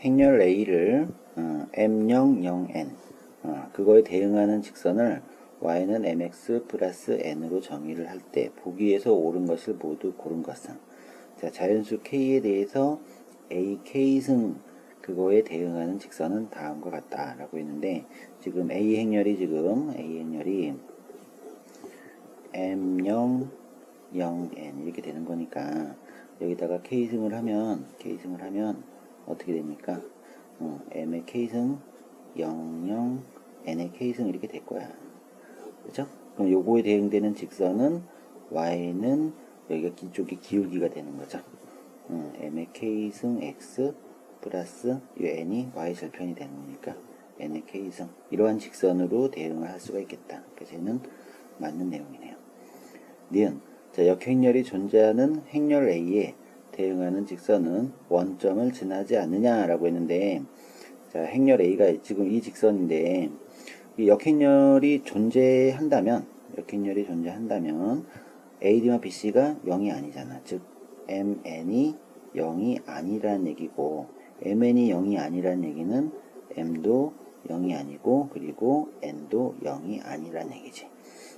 행렬 A를 어, M0, 0n 어, 그거에 대응하는 직선을 y는 mx 플러스 n으로 정의를 할 때 보기에서 옳은 것을 모두 고른 것은. 자 자연수 k에 대해서 a k승 그거에 대응하는 직선은 다음과 같다 라고 했는데 지금 a 행렬이 지금 a 행렬이 m0 0n 이렇게 되는 거니까 여기다가 k승을 하면 k승을 하면 어떻게 됩니까? 어, m의 k승 00 n의 k승 이렇게 될 거야. 그죠? 그럼 요거에 대응되는 직선은 y는 여기가 이쪽이 기울기가 되는 거죠. 어, m의 k승 x 플러스 요 n이 y 절편이 되는 거니까 n의 k승 이러한 직선으로 대응을 할 수가 있겠다. 얘는 맞는 내용이네요. 니은 자, 역행렬이 존재하는 행렬 A에 대응하는 직선은 원점을 지나지 않느냐라고 했는데 자, 행렬 A가 지금 이 직선인데 이 역행렬이 존재한다면 역행렬이 존재한다면 AD와 BC가 0이 아니잖아. 즉 MN이 0이 아니라는 얘기고 MN이 0이 아니라는 얘기는 M도 0이 아니고 그리고 N도 0이 아니라는 얘기지.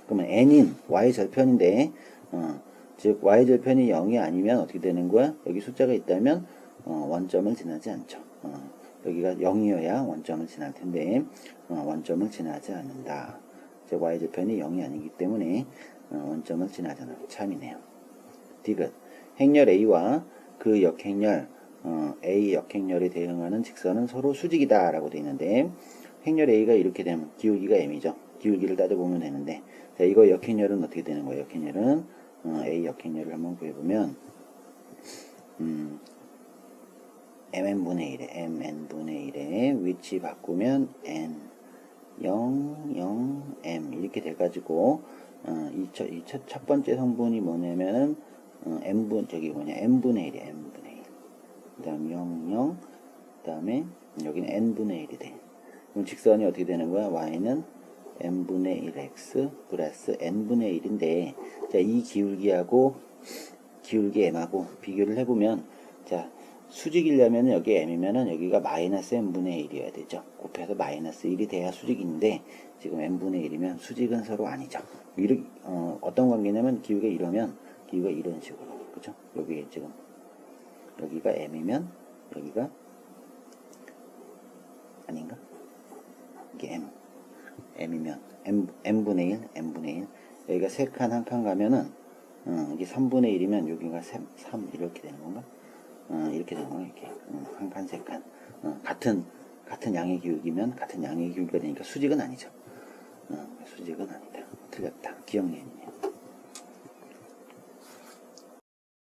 그러면 n인 y 절편인데 어, 즉 y 절편이 0이 아니면 어떻게 되는 거야? 여기 숫자가 있다면 어, 원점을 지나지 않죠. 어, 여기가 0이어야 원점을 지날 텐데 어, 원점을 지나지 않는다. 즉 y 절편이 0이 아니기 때문에 어, 원점을 지나지 않는 참이네요. 디귿 행렬 A와 그 역행렬 어, A 역행렬에 대응하는 직선은 서로 수직이다 라고 되어 있는데 행렬 A가 이렇게 되면 기울기가 M이죠. 기울기를 따져보면 되는데 자 이거 역행렬은 어떻게 되는 거예요? 역행렬은 어, A 역행렬을 한번 구해보면 음, mn분의 1에 mn분의 1에 위치 바꾸면 n 0, 0, m 이렇게 돼가지고 어, 이첫 이 첫, 첫 번째 성분이 뭐냐면은 어, m분 저기 뭐냐 m분의 1이 m분의 1 그다음 0, 0 그다음에 여기는 n분의 1이 돼. 그럼 직선이 어떻게 되는 거야? y는 n분의 1x 플러스 n분의 1인데 자, 이 기울기하고 기울기 m하고 비교를 해보면 자 수직이려면 여기 m이면은 여기가 마이너스 n분의 1이어야 되죠. 곱해서 마이너스 1이 돼야 수직인데 지금 n분의 1이면 수직은 서로 아니죠. 이렇게, 어, 어떤 관계냐면 기울기가 이러면 기울기가 이런 식으로 그죠? 여기 지금 여기가 m이면 여기가 아닌가? 이게 m m이면 m, m분의 1, m분의 1 여기가 세칸한 칸 가면은 어, 이게 3분의 1이면 여기가 3, 3 이렇게 되는 건가? 어, 이렇게 되는 거야 이렇게. 어, 한 칸 세 칸. 어, 같은 같은 양의 기울기면 같은 양의 기울기가 되니까 수직은 아니죠. 어, 수직은 아니다. 틀렸다. 기억력이네요